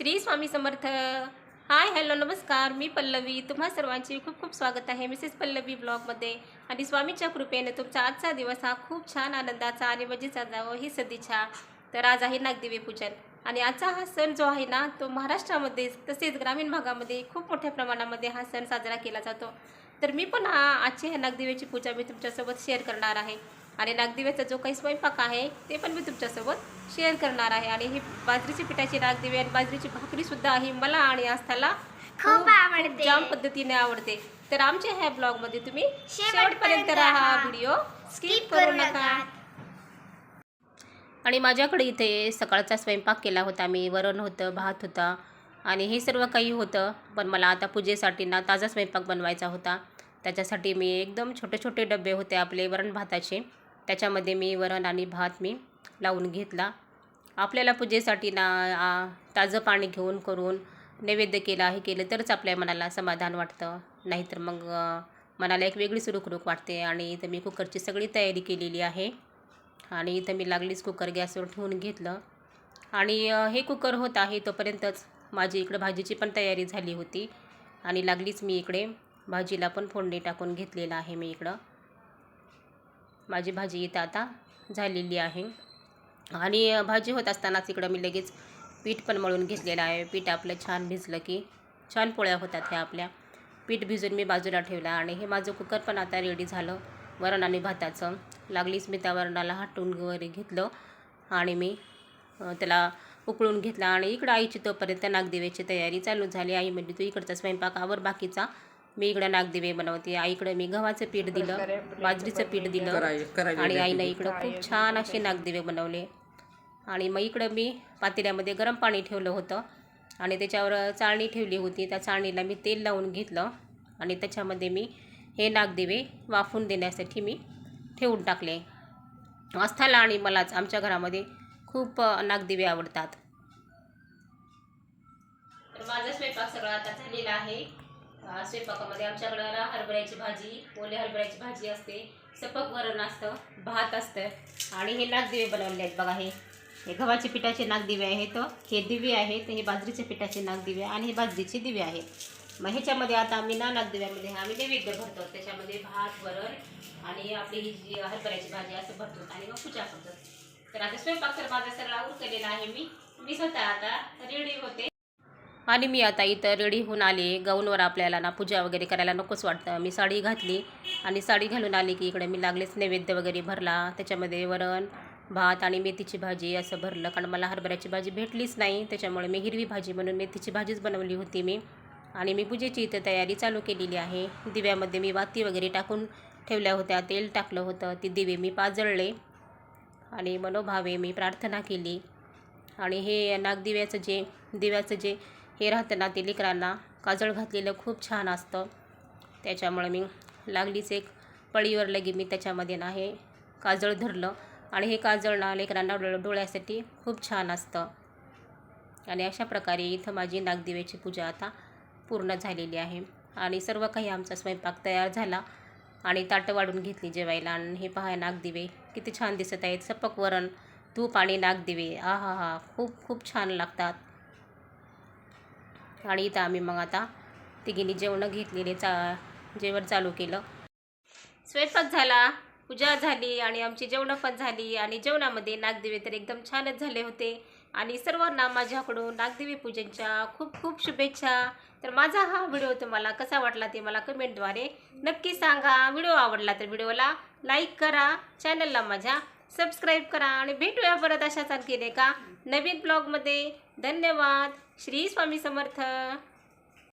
Shri Swami Samarth. Hi hello नमस्कार. मी पल्लवी. तुम्हा सर्वांचे खूप खूप स्वागत आहे मिसेस पल्लवी ब्लॉगमध्ये आणि स्वामीच्या कृपेने तुमचा आजचा दिवस हा खूप छान आनंदाचा आणि मजेचा जावं ही सदिच्छा. तर आज आहे नागदेवी पूजन आणि आजचा हा सण जो आहे ना तो महाराष्ट्रामध्ये तसेच ग्रामीण भागामध्ये खूप मोठ्या प्रमाणामध्ये हा सण साजरा केला जातो. तर मी पण हा आजची ह्या नागदेवीची पूजा मी तुमच्यासोबत शेअर करणार आहे. आणि नागदिव्याचा जो काही स्वयंपाक आहे ते पण मी तुमच्यासोबत शेअर करणार आहे. आणि ही बाजरीची पिठाची नागदिवे आणि बाजरीची भाकरीसुद्धा आहे मला आणि आस्थाला खूप आवडते. जाम पद्धतीने आवडते. तर आमच्या ह्या ब्लॉगमध्ये तुम्ही शेवटपर्यंत राहा. व्हिडिओ स्किप करू नका. आणि माझ्याकडे इथे सकाळचा स्वयंपाक केला होता. मी वरण होतं भात होता आणि हे सर्व काही होतं. पण मला आता पूजेसाठी ना ताजा स्वयंपाक बनवायचा होता. त्याच्यासाठी मी एकदम छोटे छोटे डबे होते आपले वरण भाताचे. त्याच्यामध्ये मी वरण आणि भात मी लावून घेतला. आपल्याला पूजेसाठी ना ताजं पाणी घेऊन करून नैवेद्य केला हे केलं तरच आपल्या मनाला समाधान वाटतं. नाहीतर मग मनाला एक वेगळीच रुखरुख वाटते आणि इथं मी कुकरची सगळी तयारी केलेली आहे. आणि इथं मी लागलीच कुकर गॅसवर ठेवून घेतलं. आणि हे कुकर होत आहे तोपर्यंतच माझी इकडं भाजीची पण तयारी झाली होती. आणि लागलीच मी इकडे. भाजीला पण फोडणी टाकून घेतलेलं आहे मी इकडं. माझी भाजी इथं आता झालेली आहे. आणि भाजी होत असतानाच इकडं मी लगेच पीठ पण मळून घेतलेलं आहे. पीठ आपलं छान भिजलं की छान पोळ्या होतात ह्या आपल्या. पीठ भिजून मी बाजूला ठेवला आणि हे माझं कुकर पण आता रेडी झालं. वरण आणि भाताचं. लागलीच मी त्या वरणाला हटवून वगैरे घेतलं आणि मी त्याला उकळून घेतला. आणि इकडं आईची तोपर्यंत नागदेवीची तयारी चालू झाली. आई म्हणजे तू इकडचा स्वयंपाक आवर बाकीचा मी इकडं नागदिवे बनवते. आईकडं मी गव्हाचं पीठ दिलं बाजरीचं पीठ दिलं आणि आईनं इकडं खूप छान असे नागदिवे बनवले. आणि मग इकडं मी पातेल्यामध्ये गरम पाणी ठेवलं होतं आणि त्याच्यावर चाळणी ठेवली होती. त्या चाळणीला मी तेल लावून घेतलं आणि त्याच्यामध्ये मी हे नागदिवे वाफून देण्यासाठी मी ठेवून टाकले. आस्थाला आणि मलाच आमच्या घरामध्ये खूप नागदिवे आवडतात. माझा स्वयंपाक सगळा आता झालेला आहे. स्वयंपाकामध्ये आमच्याकडं हरभऱ्याची भाजी ओले हरभऱ्याची भाजी असते सपक वरण असतं भात असतं आणि हे नागदिवे बनवले आहेत बघा हे. हे गव्हाचे पिठाचे नागदिवे आहेत हे दिवे आहेत हे बाजरीचे पिठाचे नागदिवे आणि हे बाजरीचे दिवे आहेत. मग ह्याच्यामध्ये आता आम्ही ना नागदिव्यामध्ये आम्ही नैवेद्य भरतो त्याच्यामध्ये भात वरण आणि आपली ही जी हरभऱ्याची भाजी असं भरतो आणि मग पूजा करतो. तर आता स्वयंपाक तर माझा सगळा उरकलेला आहे मी. मी स्वतः आता रेडी होते. आणि मी आता इथं रेडी होऊन आले. गाऊनवर आपल्याला ना पूजा वगैरे करायला नकोच वाटतं. मी साडी घातली आणि साडी घालून आली की इकडे मी लागलेच नैवेद्य वगैरे भरला. त्याच्यामध्ये वरण भात आणि मेथीची भाजी असं भरलं. कारण मला हरभऱ्याची भाजी भेटलीच नाही. त्याच्यामुळे मी हिरवी भाजी म्हणून मेथीची भाजीच बनवली होती मी. आणि मी पूजेची इथं तयारी चालू केलेली आहे. दिव्यामध्ये मी वाती वगैरे टाकून ठेवल्या होत्या. तेल टाकलं होतं. ती दिवे मी पाजळले आणि मनोभावे मी प्रार्थना केली. आणि हे नागदिव्याचं जे दिव्याचं जे हे राहतं ना ते लेकरांना काजळ घातलेलं खूप छान असतं. त्याच्यामुळे मी लागलीच एक पळीवर लगी मी त्याच्यामध्ये ना हे काजळ धरलं. आणि हे काजळ ना लेकरांना डो डोळ्यासाठी खूप छान असतं. आणि अशा प्रकारे इथं माझी नागदिव्याची पूजा आता पूर्ण झालेली आहे. आणि सर्व काही आमचा स्वयंपाक तयार झाला आणि ताटं वाढून घेतली जेवायला. आणि हे पहा नागदिवे किती छान दिसत आहेत. सपक वरण तूप आणि नागदिवे. आ हा हा खूप खूप छान लागतात. आणि इथं आम्ही मग आता तिघींनी जेवणं घेतलेले चा जेवण चालू केलं. स्वयंपाक झाला पूजा झाली आणि आमची जेवणं पण झाली आणि जेवणामध्ये नागदेवी तर एकदम छानच झाले होते. आणि सर्वांना माझ्याकडून नागदेवी पूजनच्या खूप खूप शुभेच्छा. तर माझा हा व्हिडिओ तुम्हाला कसा वाटला ते मला कमेंटद्वारे नक्की सांगा. व्हिडिओ आवडला तर व्हिडिओला लाईक करा चॅनलला माझ्या सबस्क्राईब करा आणि भेटूया परत अशाच आणखीन एका नवीन ब्लॉगमध्ये. धन्यवाद. श्री स्वामी समर्थ.